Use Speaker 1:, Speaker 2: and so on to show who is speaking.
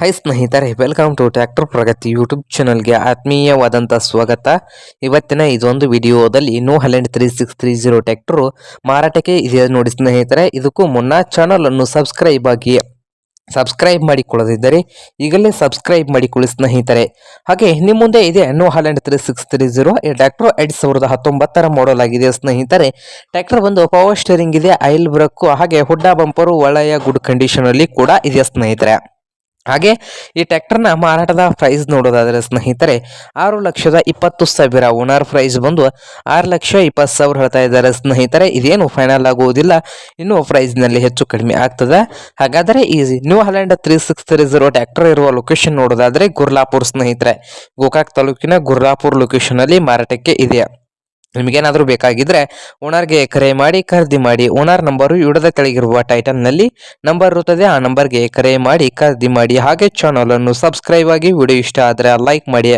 Speaker 1: High ಸ್ನೇಹಿತರೆ welcome to tractor Pragati YouTube ಚಾನಲ್ಗೆ ಆತ್ಮೀಯವಾದಂಥ ಸ್ವಾಗತ. ಇವತ್ತಿನ ಇದೊಂದು ವಿಡಿಯೋದಲ್ಲಿ New Holland three six three zero tractor ಮಾರಾಟಕ್ಕೆ ಇದೆ ನೋಡಿ ಸ್ನೇಹಿತರೆ, ಇದಕ್ಕೂ ಮುನ್ನ ಚಾನಲನ್ನು ಸಬ್ಸ್ಕ್ರೈಬ್ ಆಗಿ ಸಬ್ಸ್ಕ್ರೈಬ್ ಮಾಡಿಕೊಳ್ಳದಿದ್ದರೆ ಈಗಲೇ ಸಬ್ಸ್ಕ್ರೈಬ್ ಮಾಡಿಕೊಳ್ಳಿ ಸ್ನೇಹಿತರೆ. ಹಾಗೆ ನಿಮ್ಮ ಮುಂದೆ ಇದೆ New Holland three six three zero ಈ ಟ್ಯಾಕ್ಟರ್ ಎರಡು ಸಾವಿರದ ಹತ್ತೊಂಬತ್ತರ ಮಾಡಲ್ ಆಗಿದೆ ಸ್ನೇಹಿತರೆ. ಟ್ಯಾಕ್ಟರ್ ಬಂದು ಪವರ್ ಸ್ಟೇರಿಂಗ್ ಇದೆ ಐಲ್ ಬ್ರಕ್ಕು ಹಾಗೆ ಹುಡ್ಡ ಬಂಪರು ಒಳ್ಳೆಯ ಗುಡ್ ಕಂಡೀಷನಲ್ಲಿ ಕೂಡ ಇದೆ ಸ್ನೇಹಿತರೆ. ಹಾಗೆ ಈ ಟ್ಯಾಕ್ಟರ್ನ ಮಾರಾಟದ ಪ್ರೈಸ್ ನೋಡೋದಾದರೆ ಸ್ನೇಹಿತರೆ, ಆರು ಲಕ್ಷದ ಇಪ್ಪತ್ತು ಸಾವಿರ ಓನರ್ ಪ್ರೈಸ್ ಬಂದು ಆರು ಲಕ್ಷ ಇಪ್ಪತ್ತು ಸಾವಿರ ಹೇಳ್ತಾ ಇದ್ದಾರೆ ಸ್ನೇಹಿತರೆ. ಇದೇನು ಫೈನಲ್ ಆಗುವುದಿಲ್ಲ, ಇನ್ನು ಪ್ರೈಸ್ನಲ್ಲಿ ಹೆಚ್ಚು ಕಡಿಮೆ ಆಗ್ತದೆ. ಹಾಗಾದರೆ ಈ New Holland three six three zero tractor ಇರುವ ಲೊಕೇಶನ್ ನೋಡೋದಾದರೆ ಗುರ್ಲಾಪುರ್ ಸ್ನೇಹಿತರೆ. ಗೋಕಾಕ್ ತಾಲೂಕಿನ ಗುರ್ಲಾಪುರ್ ಲೊಕೇಶನ್ ಅಲ್ಲಿ ಮಾರಾಟಕ್ಕೆ ಇದೆ ನಿಮಗೇನಾದರೂ ಬೇಕಾಗಿದ್ರೆ ಓನರ್ಗೆ ಕರೆ ಮಾಡಿ, ಖರೀದಿ ಮಾಡಿ, ಓನರ್ ನಂಬರು ಇಡದ ಕೆಳಗಿರುವ ಟೈಟಲ್ನಲ್ಲಿ ನಂಬರ್ ಇರುತ್ತದೆ, ಆ ನಂಬರ್ಗೆ ಕರೆ ಮಾಡಿ, ಖರೀದಿ ಮಾಡಿ, ಹಾಗೆ ಚಾನಲನ್ನು ಸಬ್ಸ್ಕ್ರೈಬ್ ಆಗಿ ವಿಡಿಯೋ ಇಷ್ಟ ಆದರೆ ಲೈಕ್ ಮಾಡಿ.